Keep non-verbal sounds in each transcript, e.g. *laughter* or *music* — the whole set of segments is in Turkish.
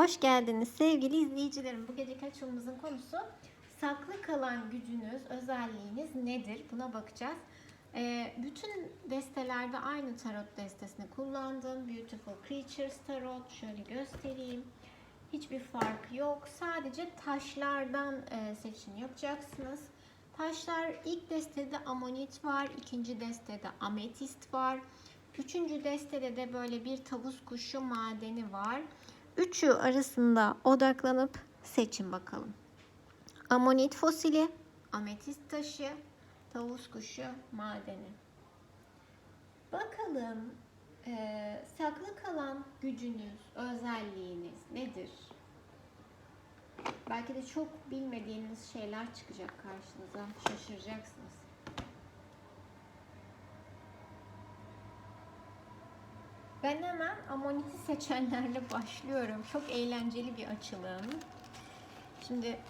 Hoş geldiniz sevgili izleyicilerim. Bu geceki açılımımızın konusu saklı kalan gücünüz, özelliğiniz nedir? Buna bakacağız. Ee, bütün destelerde aynı tarot destesini kullandım. Beautiful Creatures Tarot. Şöyle göstereyim. Hiçbir fark yok. Sadece taşlardan e, seçim yapacaksınız. Taşlar ilk destede amonit var, ikinci destede ametist var. Üçüncü destede de böyle bir tavus kuşu madeni var. Üçü arasında odaklanıp seçin bakalım. Amonit fosili, ametist taşı, tavus kuşu madeni. Bakalım eee, saklı kalan gücünüz, özelliğiniz nedir? Belki de çok bilmediğiniz şeyler çıkacak karşınıza. Şaşıracaksınız. Ben hemen amoniti seçenlerle başlıyorum. Çok eğlenceli bir açılım. Şimdi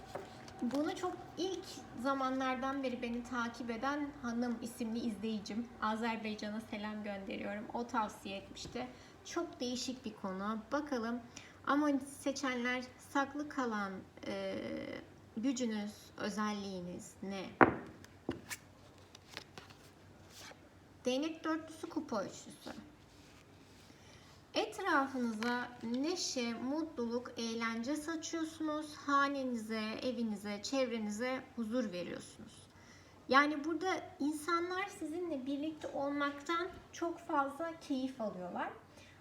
bunu çok ilk zamanlardan beri beni takip eden hanım isimli izleyicim Azerbaycan'a selam gönderiyorum. O tavsiye etmişti. Çok değişik bir konu. Bakalım amoniti seçenler saklı kalan e, gücünüz, özelliğiniz ne? Değnek dörtlüsü kupa üçlüsü. Etrafınıza neşe, mutluluk, eğlence saçıyorsunuz. Hanenize, evinize, çevrenize huzur veriyorsunuz. Yani burada insanlar sizinle birlikte olmaktan çok fazla keyif alıyorlar.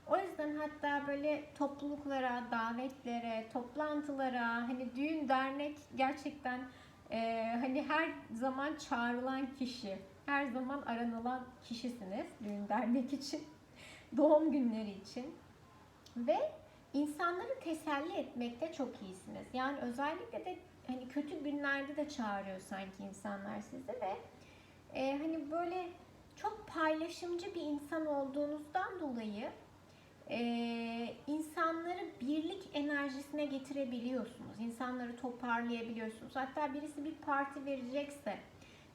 O yüzden hatta böyle topluluklara, davetlere, toplantılara, hani düğün dernek gerçekten e, hani her zaman çağrılan kişi, her zaman aranılan kişisiniz düğün dernek için doğum günleri için ve insanları teselli etmekte çok iyisiniz. Yani özellikle de hani kötü günlerde de çağırıyor sanki insanlar sizi ve e, hani böyle çok paylaşımcı bir insan olduğunuzdan dolayı e, insanları birlik enerjisine getirebiliyorsunuz. İnsanları toparlayabiliyorsunuz. Hatta birisi bir parti verecekse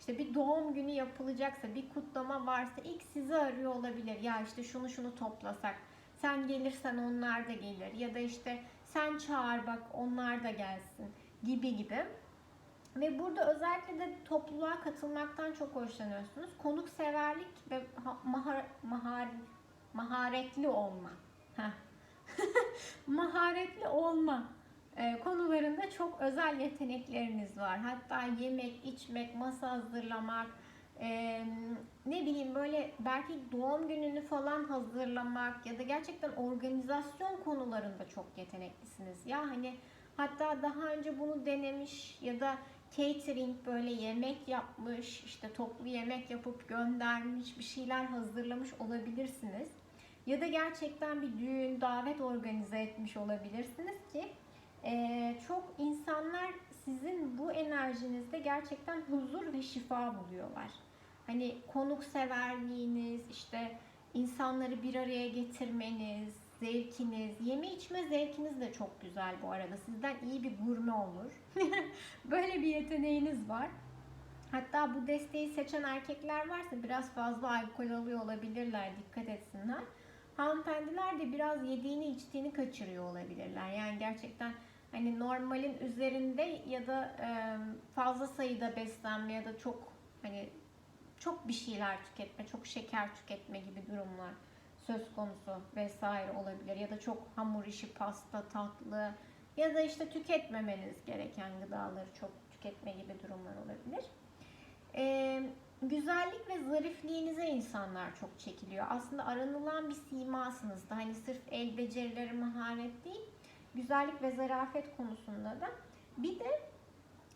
işte bir doğum günü yapılacaksa, bir kutlama varsa ilk sizi arıyor olabilir. Ya işte şunu şunu toplasak, sen gelirsen onlar da gelir. Ya da işte sen çağır bak onlar da gelsin gibi gibi. Ve burada özellikle de topluluğa katılmaktan çok hoşlanıyorsunuz. Konukseverlik ve ha- mahar, mahar, maharetli olma. *laughs* Maharetli olma konularında çok özel yetenekleriniz var. Hatta yemek, içmek, masa hazırlamak, e, ne bileyim böyle belki doğum gününü falan hazırlamak ya da gerçekten organizasyon konularında çok yeteneklisiniz. Ya hani hatta daha önce bunu denemiş ya da catering böyle yemek yapmış, işte toplu yemek yapıp göndermiş, bir şeyler hazırlamış olabilirsiniz. Ya da gerçekten bir düğün, davet organize etmiş olabilirsiniz ki ee, çok insanlar sizin bu enerjinizde gerçekten huzur ve şifa buluyorlar. Hani konukseverliğiniz, işte insanları bir araya getirmeniz, zevkiniz, yeme içme zevkiniz de çok güzel bu arada. Sizden iyi bir gurme olur. *laughs* Böyle bir yeteneğiniz var. Hatta bu desteği seçen erkekler varsa biraz fazla alkol alıyor olabilirler. Dikkat etsinler. Hanımefendiler de biraz yediğini içtiğini kaçırıyor olabilirler. Yani gerçekten hani normalin üzerinde ya da e, fazla sayıda beslenme ya da çok hani çok bir şeyler tüketme, çok şeker tüketme gibi durumlar söz konusu vesaire olabilir ya da çok hamur işi, pasta, tatlı ya da işte tüketmemeniz gereken gıdaları çok tüketme gibi durumlar olabilir. Ee, güzellik ve zarifliğinize insanlar çok çekiliyor. Aslında aranılan bir simasınız da hani sırf el becerileri, maharet değil, güzellik ve zarafet konusunda da. Bir de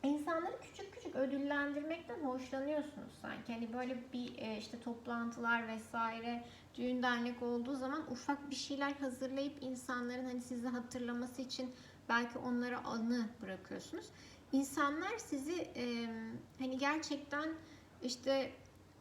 insanları küçük küçük ödüllendirmekten hoşlanıyorsunuz sanki. Hani böyle bir e, işte toplantılar vesaire, düğün dernek olduğu zaman ufak bir şeyler hazırlayıp insanların hani sizi hatırlaması için belki onlara anı bırakıyorsunuz. İnsanlar sizi e, hani gerçekten işte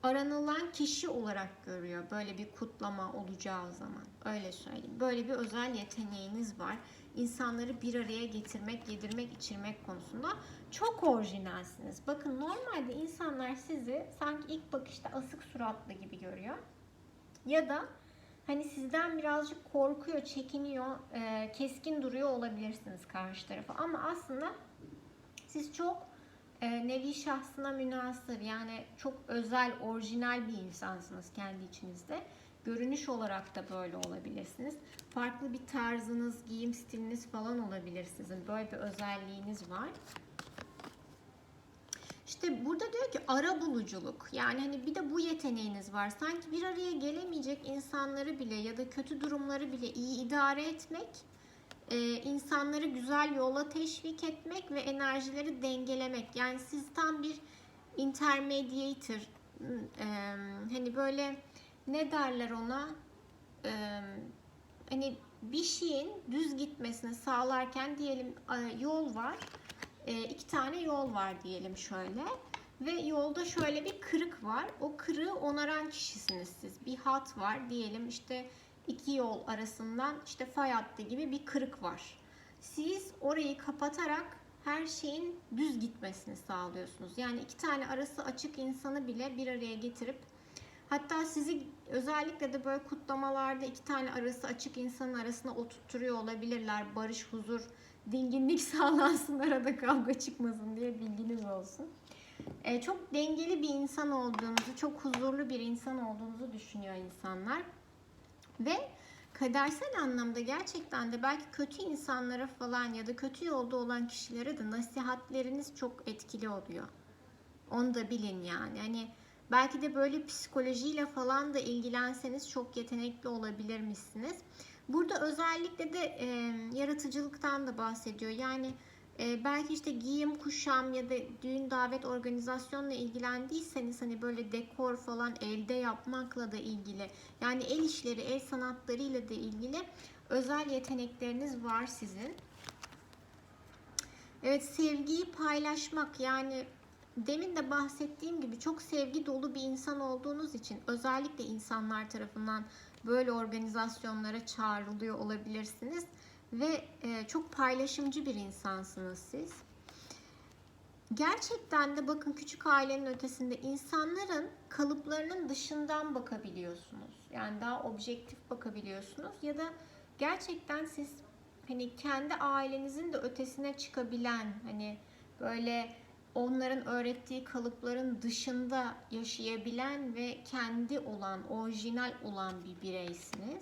aranılan kişi olarak görüyor böyle bir kutlama olacağı zaman. Öyle söyleyeyim. Böyle bir özel yeteneğiniz var. İnsanları bir araya getirmek, yedirmek, içirmek konusunda çok orijinalsiniz. Bakın normalde insanlar sizi sanki ilk bakışta asık suratlı gibi görüyor. Ya da hani sizden birazcık korkuyor, çekiniyor, e, keskin duruyor olabilirsiniz karşı tarafa. Ama aslında siz çok e, nevi şahsına münasır yani çok özel, orijinal bir insansınız kendi içinizde. Görünüş olarak da böyle olabilirsiniz. Farklı bir tarzınız, giyim stiliniz falan olabilir sizin. Böyle bir özelliğiniz var. İşte burada diyor ki ara buluculuk. Yani hani bir de bu yeteneğiniz var. Sanki bir araya gelemeyecek insanları bile ya da kötü durumları bile iyi idare etmek, e, insanları güzel yola teşvik etmek ve enerjileri dengelemek. Yani siz tam bir intermediator. E, hani böyle ne derler ona? E, hani bir şeyin düz gitmesini sağlarken diyelim yol var e, iki tane yol var diyelim şöyle. Ve yolda şöyle bir kırık var. O kırığı onaran kişisiniz siz. Bir hat var diyelim işte iki yol arasından işte fay hattı gibi bir kırık var. Siz orayı kapatarak her şeyin düz gitmesini sağlıyorsunuz. Yani iki tane arası açık insanı bile bir araya getirip hatta sizi özellikle de böyle kutlamalarda iki tane arası açık insanın arasına oturtturuyor olabilirler. Barış, huzur, dinginlik *laughs* sağlansın arada kavga çıkmasın diye bilginiz olsun. Ee, çok dengeli bir insan olduğunuzu, çok huzurlu bir insan olduğunuzu düşünüyor insanlar. Ve kadersel anlamda gerçekten de belki kötü insanlara falan ya da kötü yolda olan kişilere de nasihatleriniz çok etkili oluyor. Onu da bilin yani. Hani belki de böyle psikolojiyle falan da ilgilenseniz çok yetenekli olabilirmişsiniz. Burada özellikle de e, yaratıcılıktan da bahsediyor. Yani e, belki işte giyim, kuşam ya da düğün, davet, organizasyonla ilgilendiyseniz hani böyle dekor falan elde yapmakla da ilgili. Yani el işleri, el sanatlarıyla da ilgili özel yetenekleriniz var sizin. Evet sevgiyi paylaşmak yani demin de bahsettiğim gibi çok sevgi dolu bir insan olduğunuz için özellikle insanlar tarafından böyle organizasyonlara çağrılıyor olabilirsiniz ve e, çok paylaşımcı bir insansınız siz. Gerçekten de bakın küçük ailenin ötesinde insanların kalıplarının dışından bakabiliyorsunuz. Yani daha objektif bakabiliyorsunuz ya da gerçekten siz hani kendi ailenizin de ötesine çıkabilen hani böyle onların öğrettiği kalıpların dışında yaşayabilen ve kendi olan, orijinal olan bir bireysiniz.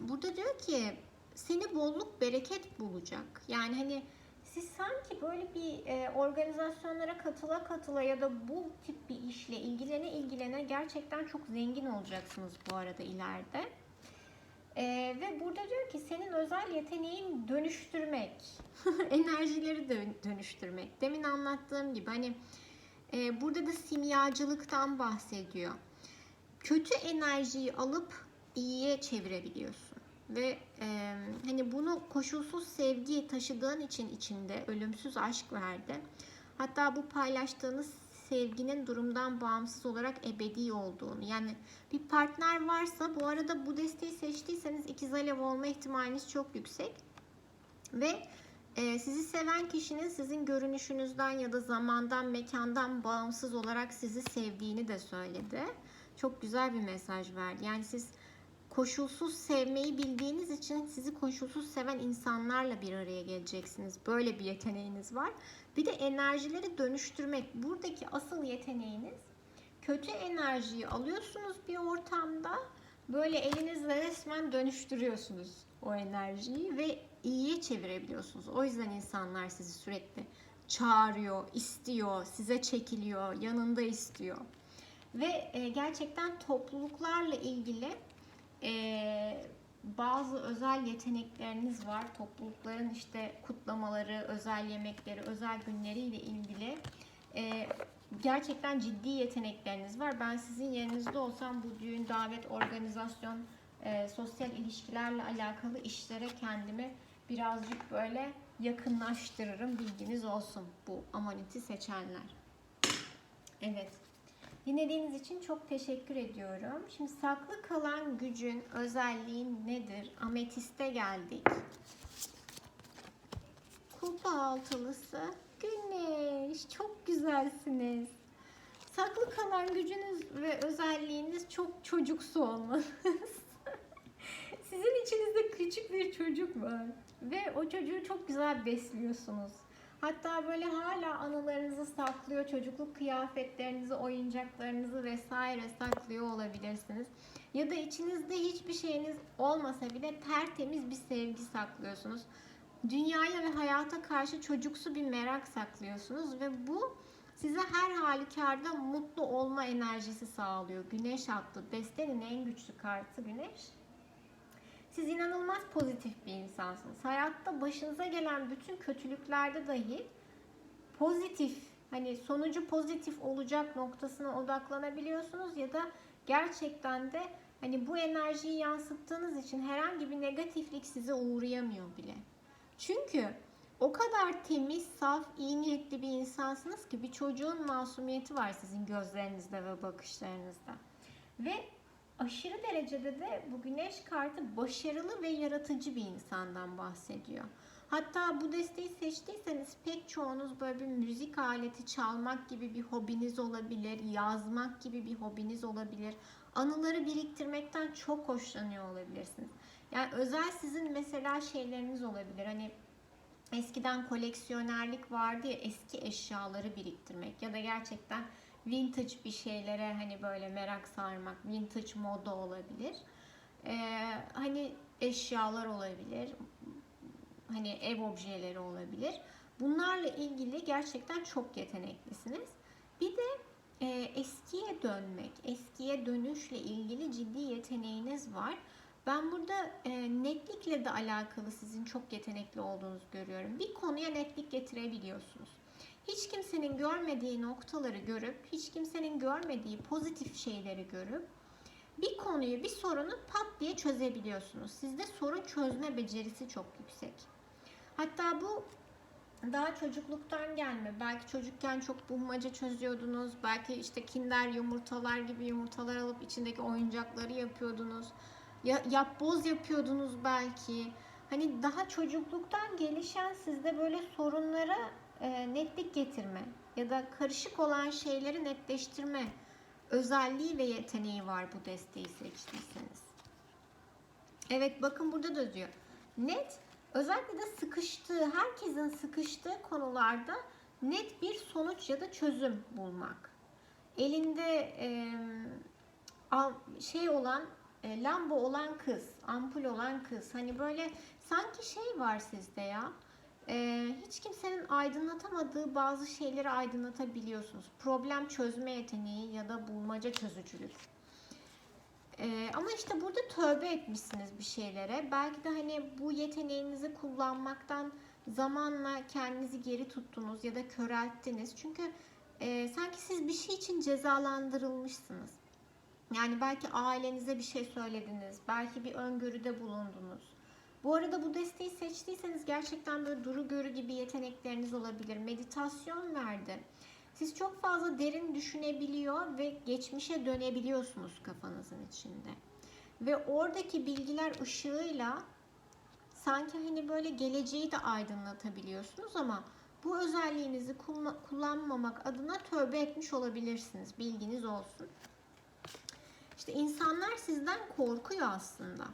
Burada diyor ki seni bolluk bereket bulacak. Yani hani siz sanki böyle bir e, organizasyonlara katıla katıla ya da bu tip bir işle ilgilene ilgilene gerçekten çok zengin olacaksınız bu arada ileride. Ee, ve burada diyor ki senin özel yeteneğin dönüştürmek. *laughs* Enerjileri dön- dönüştürmek. Demin anlattığım gibi hani e, burada da simyacılıktan bahsediyor. Kötü enerjiyi alıp iyiye çevirebiliyorsun. Ve e, hani bunu koşulsuz sevgi taşıdığın için içinde ölümsüz aşk verdi. Hatta bu paylaştığınız sevginin durumdan bağımsız olarak ebedi olduğunu. Yani bir partner varsa bu arada bu desteği seçtiyseniz ikiz alev olma ihtimaliniz çok yüksek. Ve e, sizi seven kişinin sizin görünüşünüzden ya da zamandan, mekandan bağımsız olarak sizi sevdiğini de söyledi. Çok güzel bir mesaj verdi. Yani siz koşulsuz sevmeyi bildiğiniz için sizi koşulsuz seven insanlarla bir araya geleceksiniz. Böyle bir yeteneğiniz var. Bir de enerjileri dönüştürmek. Buradaki asıl yeteneğiniz kötü enerjiyi alıyorsunuz bir ortamda böyle elinizle resmen dönüştürüyorsunuz o enerjiyi ve iyiye çevirebiliyorsunuz. O yüzden insanlar sizi sürekli çağırıyor, istiyor, size çekiliyor, yanında istiyor. Ve e, gerçekten topluluklarla ilgili e, bazı özel yetenekleriniz var. Toplulukların işte kutlamaları, özel yemekleri, özel günleriyle ilgili e, gerçekten ciddi yetenekleriniz var. Ben sizin yerinizde olsam bu düğün, davet, organizasyon, e, sosyal ilişkilerle alakalı işlere kendimi birazcık böyle yakınlaştırırım. Bilginiz olsun bu amoniti seçenler. Evet. Dinlediğiniz için çok teşekkür ediyorum. Şimdi saklı kalan gücün özelliği nedir? Ametiste geldik. Kupa altılısı. Güneş. Çok güzelsiniz. saklı kalan gücünüz ve özelliğiniz çok çocuksu olmanız. *laughs* Sizin içinizde küçük bir çocuk var ve o çocuğu çok güzel besliyorsunuz. Hatta böyle hala anılarınızı saklıyor, çocukluk kıyafetlerinizi, oyuncaklarınızı vesaire saklıyor olabilirsiniz. Ya da içinizde hiçbir şeyiniz olmasa bile tertemiz bir sevgi saklıyorsunuz. Dünyaya ve hayata karşı çocuksu bir merak saklıyorsunuz ve bu size her halükarda mutlu olma enerjisi sağlıyor. Güneş attı. Destenin en güçlü kartı Güneş. Siz inanılmaz pozitif bir insansınız. Hayatta başınıza gelen bütün kötülüklerde dahi pozitif, hani sonucu pozitif olacak noktasına odaklanabiliyorsunuz ya da gerçekten de hani bu enerjiyi yansıttığınız için herhangi bir negatiflik size uğrayamıyor bile. Çünkü o kadar temiz, saf, iyi niyetli bir insansınız ki bir çocuğun masumiyeti var sizin gözlerinizde ve bakışlarınızda. Ve aşırı derecede de bu güneş kartı başarılı ve yaratıcı bir insandan bahsediyor. Hatta bu desteği seçtiyseniz pek çoğunuz böyle bir müzik aleti çalmak gibi bir hobiniz olabilir, yazmak gibi bir hobiniz olabilir. Anıları biriktirmekten çok hoşlanıyor olabilirsiniz. Yani özel sizin mesela şeyleriniz olabilir. Hani eskiden koleksiyonerlik vardı ya eski eşyaları biriktirmek ya da gerçekten vintage bir şeylere hani böyle merak sarmak, vintage moda olabilir. Ee, hani eşyalar olabilir, hani ev objeleri olabilir. Bunlarla ilgili gerçekten çok yeteneklisiniz. Bir de e, eskiye dönmek, eskiye dönüşle ilgili ciddi yeteneğiniz var. Ben burada e, netlikle de alakalı sizin çok yetenekli olduğunuzu görüyorum. Bir konuya netlik getirebiliyorsunuz. Hiç kimsenin görmediği noktaları görüp, hiç kimsenin görmediği pozitif şeyleri görüp bir konuyu, bir sorunu pat diye çözebiliyorsunuz. Sizde sorun çözme becerisi çok yüksek. Hatta bu daha çocukluktan gelme. Belki çocukken çok bulmaca çözüyordunuz. Belki işte kinder yumurtalar gibi yumurtalar alıp içindeki oyuncakları yapıyordunuz. Ya, yapboz yapıyordunuz belki. Hani daha çocukluktan gelişen sizde böyle sorunlara netlik getirme ya da karışık olan şeyleri netleştirme özelliği ve yeteneği var bu desteği seçtiyseniz. Evet bakın burada da diyor. Net özellikle de sıkıştığı, herkesin sıkıştığı konularda net bir sonuç ya da çözüm bulmak. Elinde e, şey olan e, lamba olan kız, ampul olan kız. Hani böyle sanki şey var sizde ya. E, hiç kimsenin aydınlatamadığı bazı şeyleri aydınlatabiliyorsunuz. Problem çözme yeteneği ya da bulmaca çözücülük. E, ama işte burada tövbe etmişsiniz bir şeylere. Belki de hani bu yeteneğinizi kullanmaktan zamanla kendinizi geri tuttunuz ya da körelttiniz. Çünkü e, sanki siz bir şey için cezalandırılmışsınız. Yani belki ailenize bir şey söylediniz, belki bir öngörüde bulundunuz. Bu arada bu desteği seçtiyseniz gerçekten böyle duru görü gibi yetenekleriniz olabilir. Meditasyon verdi. Siz çok fazla derin düşünebiliyor ve geçmişe dönebiliyorsunuz kafanızın içinde. Ve oradaki bilgiler ışığıyla sanki hani böyle geleceği de aydınlatabiliyorsunuz ama bu özelliğinizi kullanmamak adına tövbe etmiş olabilirsiniz. Bilginiz olsun. İşte insanlar sizden korkuyor aslında.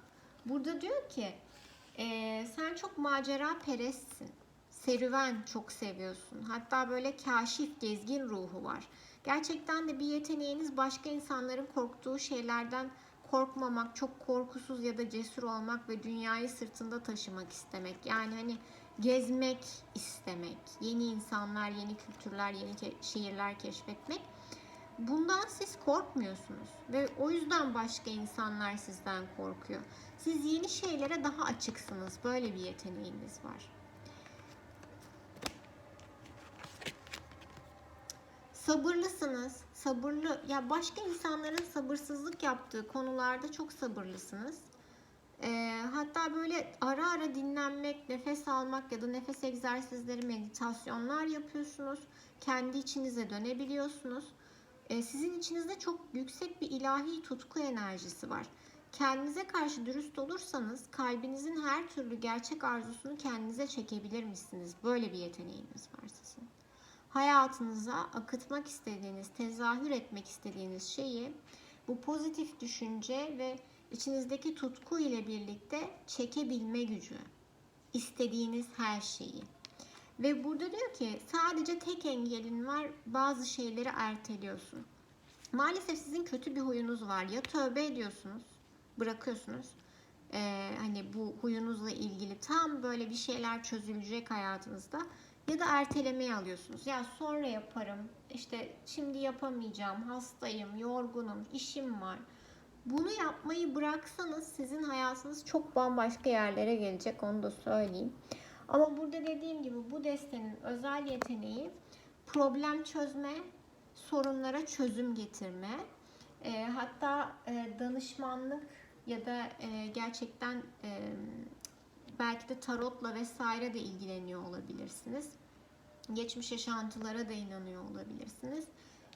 Burada diyor ki e, sen çok macera perestsin. Serüven çok seviyorsun. Hatta böyle kaşif, gezgin ruhu var. Gerçekten de bir yeteneğiniz başka insanların korktuğu şeylerden korkmamak, çok korkusuz ya da cesur olmak ve dünyayı sırtında taşımak istemek. Yani hani gezmek istemek, yeni insanlar, yeni kültürler, yeni şehirler keşfetmek. Bundan siz korkmuyorsunuz ve o yüzden başka insanlar sizden korkuyor. Siz yeni şeylere daha açıksınız. Böyle bir yeteneğiniz var. Sabırlısınız. Sabırlı ya başka insanların sabırsızlık yaptığı konularda çok sabırlısınız. E, hatta böyle ara ara dinlenmek, nefes almak ya da nefes egzersizleri, meditasyonlar yapıyorsunuz. Kendi içinize dönebiliyorsunuz. E, sizin içinizde çok yüksek bir ilahi tutku enerjisi var. Kendinize karşı dürüst olursanız kalbinizin her türlü gerçek arzusunu kendinize çekebilir misiniz? Böyle bir yeteneğiniz var sizin. hayatınıza akıtmak istediğiniz, tezahür etmek istediğiniz şeyi bu pozitif düşünce ve içinizdeki tutku ile birlikte çekebilme gücü. İstediğiniz her şeyi. Ve burada diyor ki sadece tek engelin var bazı şeyleri erteliyorsun. Maalesef sizin kötü bir huyunuz var. Ya tövbe ediyorsunuz, bırakıyorsunuz. Ee, hani bu huyunuzla ilgili tam böyle bir şeyler çözülecek hayatınızda ya da ertelemeye alıyorsunuz. Ya sonra yaparım. İşte şimdi yapamayacağım. Hastayım, yorgunum, işim var. Bunu yapmayı bıraksanız sizin hayatınız çok bambaşka yerlere gelecek onu da söyleyeyim. Ama burada dediğim gibi bu destenin özel yeteneği problem çözme, sorunlara çözüm getirme. E, hatta e, danışmanlık ya da e, gerçekten e, belki de tarotla vesaire de ilgileniyor olabilirsiniz. Geçmiş yaşantılara da inanıyor olabilirsiniz.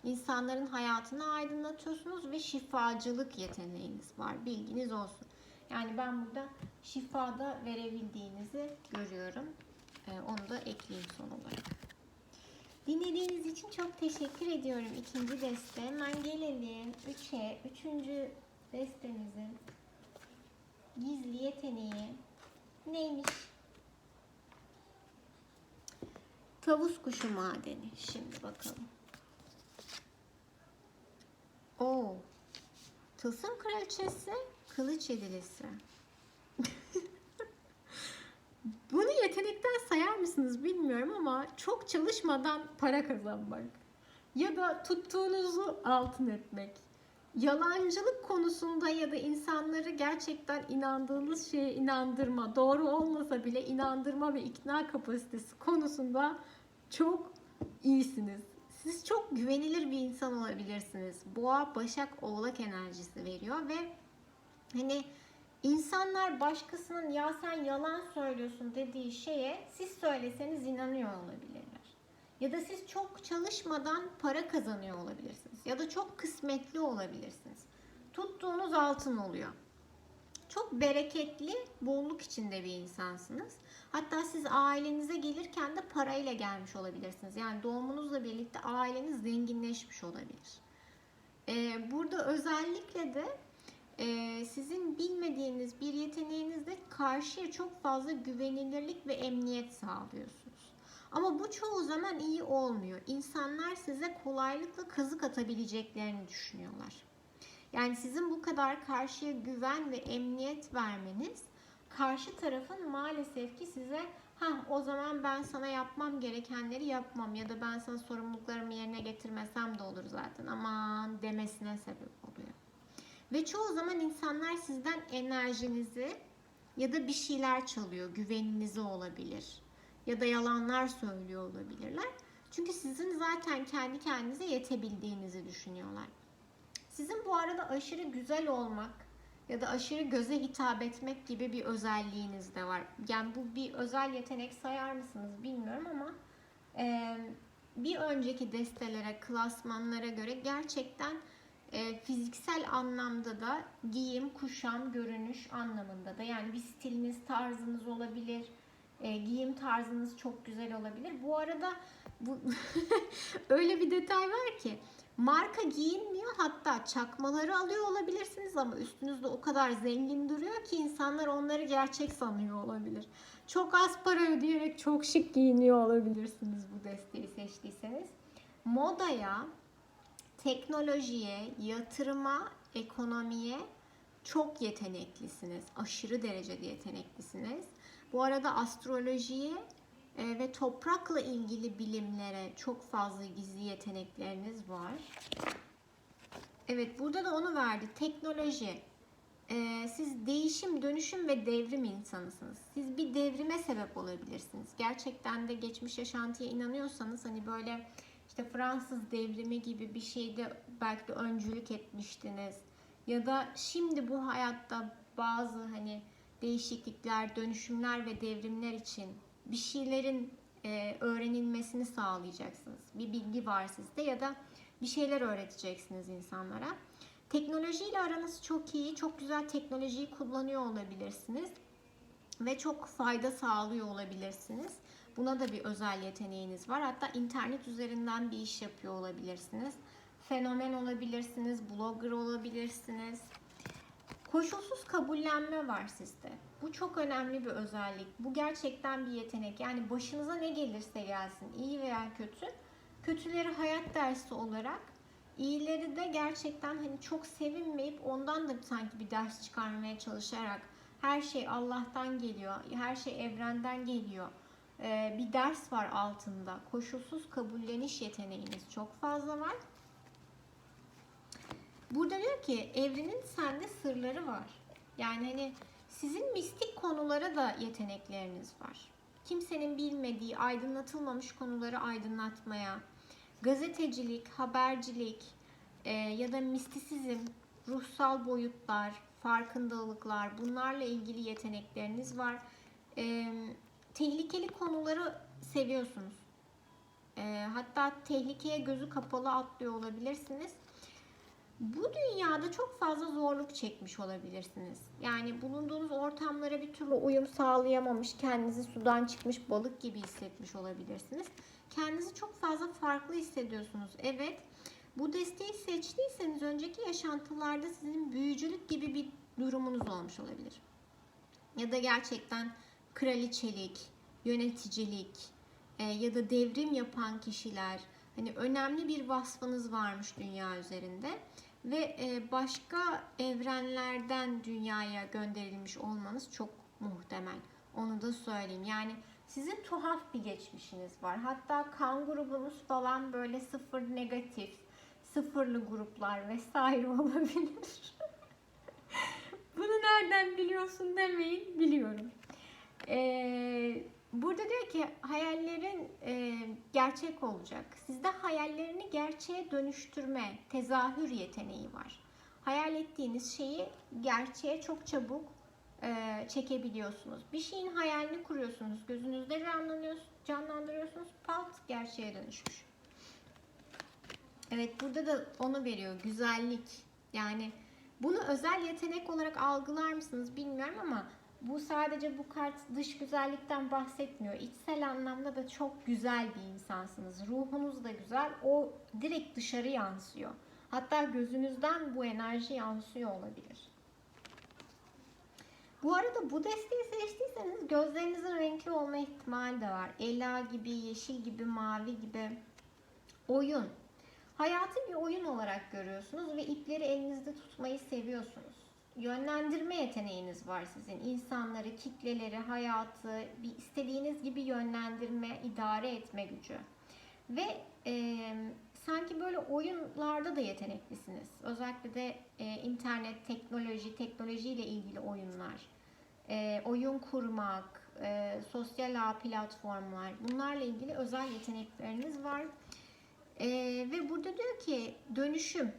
İnsanların hayatını aydınlatıyorsunuz ve şifacılık yeteneğiniz var. Bilginiz olsun. Yani ben burada şifa da verebildiğinizi görüyorum. Ee, onu da ekleyeyim son olarak. Dinlediğiniz için çok teşekkür ediyorum. İkinci deste. Hemen gelelim 3'e. Üçüncü destemizin gizli yeteneği neymiş? Tavus kuşu madeni. Şimdi bakalım. Oo. Tılsım kraliçesi, kılıç yedilisi. Bunu yetenekten sayar mısınız bilmiyorum ama çok çalışmadan para kazanmak ya da tuttuğunuzu altın etmek. Yalancılık konusunda ya da insanları gerçekten inandığınız şeye inandırma, doğru olmasa bile inandırma ve ikna kapasitesi konusunda çok iyisiniz. Siz çok güvenilir bir insan olabilirsiniz. Boğa, Başak, Oğlak enerjisi veriyor ve hani insanlar başkasının ya sen yalan söylüyorsun dediği şeye siz söyleseniz inanıyor olabilirler. Ya da siz çok çalışmadan para kazanıyor olabilirsiniz. Ya da çok kısmetli olabilirsiniz. Tuttuğunuz altın oluyor. Çok bereketli, bolluk içinde bir insansınız. Hatta siz ailenize gelirken de parayla gelmiş olabilirsiniz. Yani doğumunuzla birlikte aileniz zenginleşmiş olabilir. Ee, burada özellikle de e, sizin bilmediğiniz bir yeteneğinizde karşıya çok fazla güvenilirlik ve emniyet sağlıyorsunuz. Ama bu çoğu zaman iyi olmuyor. İnsanlar size kolaylıkla kazık atabileceklerini düşünüyorlar. Yani sizin bu kadar karşıya güven ve emniyet vermeniz karşı tarafın maalesef ki size ha o zaman ben sana yapmam gerekenleri yapmam ya da ben sana sorumluluklarımı yerine getirmesem de olur zaten aman demesine sebep oluyor. Ve çoğu zaman insanlar sizden enerjinizi ya da bir şeyler çalıyor, güveninizi olabilir ya da yalanlar söylüyor olabilirler. Çünkü sizin zaten kendi kendinize yetebildiğinizi düşünüyorlar. Sizin bu arada aşırı güzel olmak ya da aşırı göze hitap etmek gibi bir özelliğiniz de var. Yani bu bir özel yetenek sayar mısınız bilmiyorum ama bir önceki destelere, klasmanlara göre gerçekten e, fiziksel anlamda da giyim, kuşam, görünüş anlamında da yani bir stiliniz, tarzınız olabilir. E, giyim tarzınız çok güzel olabilir. Bu arada bu *laughs* öyle bir detay var ki marka giyinmiyor hatta çakmaları alıyor olabilirsiniz ama üstünüzde o kadar zengin duruyor ki insanlar onları gerçek sanıyor olabilir. Çok az para ödeyerek çok şık giyiniyor olabilirsiniz bu desteği seçtiyseniz. Modaya, teknolojiye, yatırıma, ekonomiye çok yeteneklisiniz. Aşırı derecede yeteneklisiniz. Bu arada astrolojiye e, ve toprakla ilgili bilimlere çok fazla gizli yetenekleriniz var. Evet burada da onu verdi. Teknoloji. E, siz değişim, dönüşüm ve devrim insanısınız. Siz bir devrime sebep olabilirsiniz. Gerçekten de geçmiş yaşantıya inanıyorsanız hani böyle işte Fransız devrimi gibi bir şeyde belki de öncülük etmiştiniz. Ya da şimdi bu hayatta bazı hani değişiklikler, dönüşümler ve devrimler için bir şeylerin e, öğrenilmesini sağlayacaksınız. Bir bilgi var sizde ya da bir şeyler öğreteceksiniz insanlara. Teknolojiyle aranız çok iyi, çok güzel teknolojiyi kullanıyor olabilirsiniz ve çok fayda sağlıyor olabilirsiniz. Buna da bir özel yeteneğiniz var. Hatta internet üzerinden bir iş yapıyor olabilirsiniz. Fenomen olabilirsiniz, blogger olabilirsiniz. Koşulsuz kabullenme var sizde. Bu çok önemli bir özellik. Bu gerçekten bir yetenek. Yani başınıza ne gelirse gelsin, iyi veya kötü, kötüleri hayat dersi olarak, iyileri de gerçekten hani çok sevinmeyip ondan da sanki bir ders çıkarmaya çalışarak her şey Allah'tan geliyor, her şey evrenden geliyor. Ee, bir ders var altında. Koşulsuz kabulleniş yeteneğiniz çok fazla var. Burada diyor ki evrenin sende sırları var. Yani hani sizin mistik konulara da yetenekleriniz var. Kimsenin bilmediği, aydınlatılmamış konuları aydınlatmaya, gazetecilik, habercilik e, ya da mistisizm, ruhsal boyutlar, farkındalıklar bunlarla ilgili yetenekleriniz var. E, tehlikeli konuları seviyorsunuz. E, hatta tehlikeye gözü kapalı atlıyor olabilirsiniz. Bu dünyada çok fazla zorluk çekmiş olabilirsiniz. Yani bulunduğunuz ortamlara bir türlü uyum sağlayamamış, kendinizi sudan çıkmış balık gibi hissetmiş olabilirsiniz. Kendinizi çok fazla farklı hissediyorsunuz. Evet, bu desteği seçtiyseniz önceki yaşantılarda sizin büyücülük gibi bir durumunuz olmuş olabilir. Ya da gerçekten kraliçelik, yöneticilik e, ya da devrim yapan kişiler, hani önemli bir vasfınız varmış dünya üzerinde ve e, başka evrenlerden dünyaya gönderilmiş olmanız çok muhtemel. Onu da söyleyeyim. Yani sizin tuhaf bir geçmişiniz var. Hatta kan grubunuz falan böyle sıfır negatif, sıfırlı gruplar vesaire *laughs* olabilir. Bunu nereden biliyorsun demeyin, biliyorum. Ee, burada diyor ki hayallerin e, gerçek olacak. Sizde hayallerini gerçeğe dönüştürme, tezahür yeteneği var. Hayal ettiğiniz şeyi gerçeğe çok çabuk e, çekebiliyorsunuz. Bir şeyin hayalini kuruyorsunuz, gözünüzde canlandırıyorsunuz, pat gerçeğe dönüşmüş. Evet burada da onu veriyor, güzellik. Yani bunu özel yetenek olarak algılar mısınız bilmiyorum ama bu sadece bu kart dış güzellikten bahsetmiyor. İçsel anlamda da çok güzel bir insansınız. Ruhunuz da güzel. O direkt dışarı yansıyor. Hatta gözünüzden bu enerji yansıyor olabilir. Bu arada bu desteği seçtiyseniz gözlerinizin renkli olma ihtimali de var. Ela gibi, yeşil gibi, mavi gibi. Oyun. Hayatı bir oyun olarak görüyorsunuz ve ipleri elinizde tutmayı seviyorsunuz yönlendirme yeteneğiniz var sizin. İnsanları, kitleleri, hayatı bir istediğiniz gibi yönlendirme, idare etme gücü. Ve e, sanki böyle oyunlarda da yeteneklisiniz. Özellikle de e, internet, teknoloji, teknolojiyle ilgili oyunlar. E, oyun kurmak, e, sosyal ağ platformlar. Bunlarla ilgili özel yetenekleriniz var. E, ve burada diyor ki dönüşüm.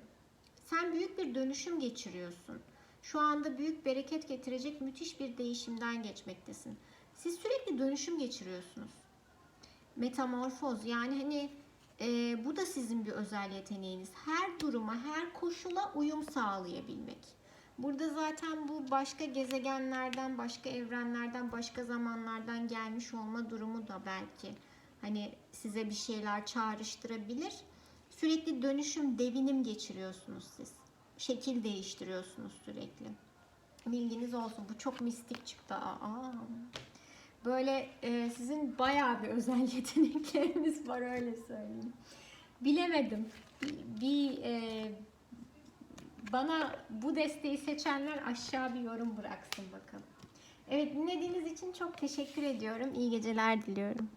Sen büyük bir dönüşüm geçiriyorsun şu anda büyük bereket getirecek müthiş bir değişimden geçmektesin. Siz sürekli dönüşüm geçiriyorsunuz. Metamorfoz yani hani e, bu da sizin bir özel yeteneğiniz. Her duruma, her koşula uyum sağlayabilmek. Burada zaten bu başka gezegenlerden, başka evrenlerden, başka zamanlardan gelmiş olma durumu da belki hani size bir şeyler çağrıştırabilir. Sürekli dönüşüm, devinim geçiriyorsunuz siz şekil değiştiriyorsunuz sürekli. Bilginiz olsun. Bu çok mistik çıktı. Aa. Böyle e, sizin bayağı bir özel *laughs* yetenekleriniz var öyle söyleyeyim. Bilemedim. Bir, bir e, bana bu desteği seçenler aşağı bir yorum bıraksın bakalım. Evet dinlediğiniz için çok teşekkür ediyorum. İyi geceler diliyorum.